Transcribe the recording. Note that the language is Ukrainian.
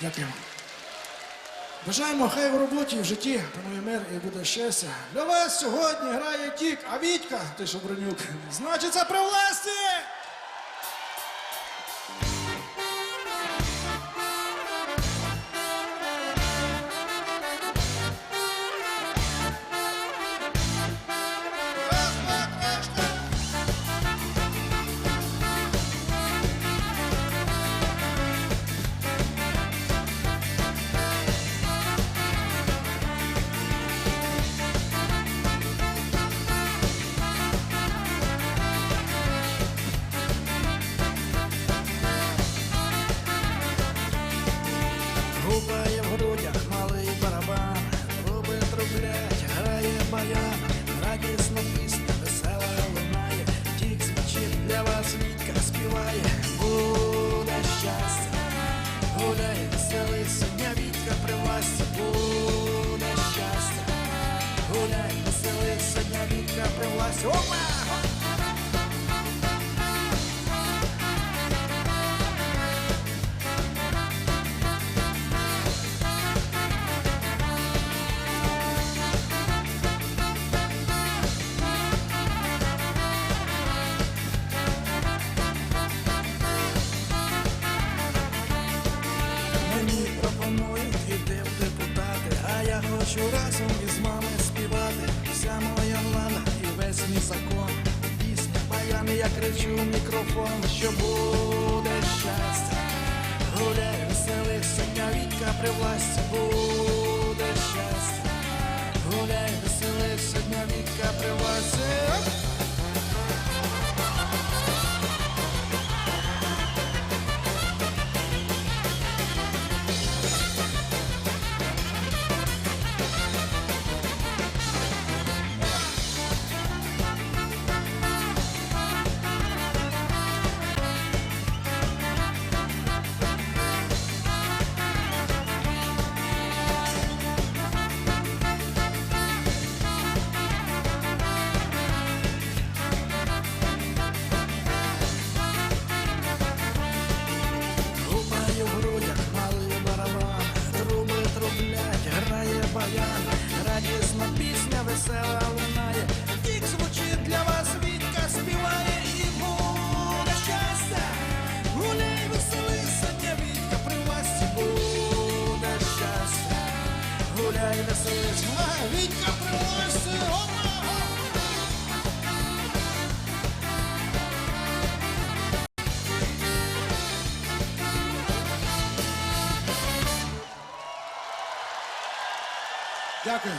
Дякуємо. Бажаємо, хай в роботі, в житті панує мир і буде щастя. Для вас сьогодні грає Тік, а Вітька, ти що бронюк, значить при власті! Гупає в грудях малий барабан, робить трублять, грає баян, радісна пісня, весела лунає, тік звучить для вас Вітька співає, буде щастя, гуляй, веселий, сьогодні Вітька при власті, хочу разом із мами співати. Вся моя влада і весь мій закон. Пісня баян, я кричу в мікрофон, що буде щастя. Гуляй, веселися, дня Вітька при власті, грає баян, радісна пісня весела лунає, Дякую.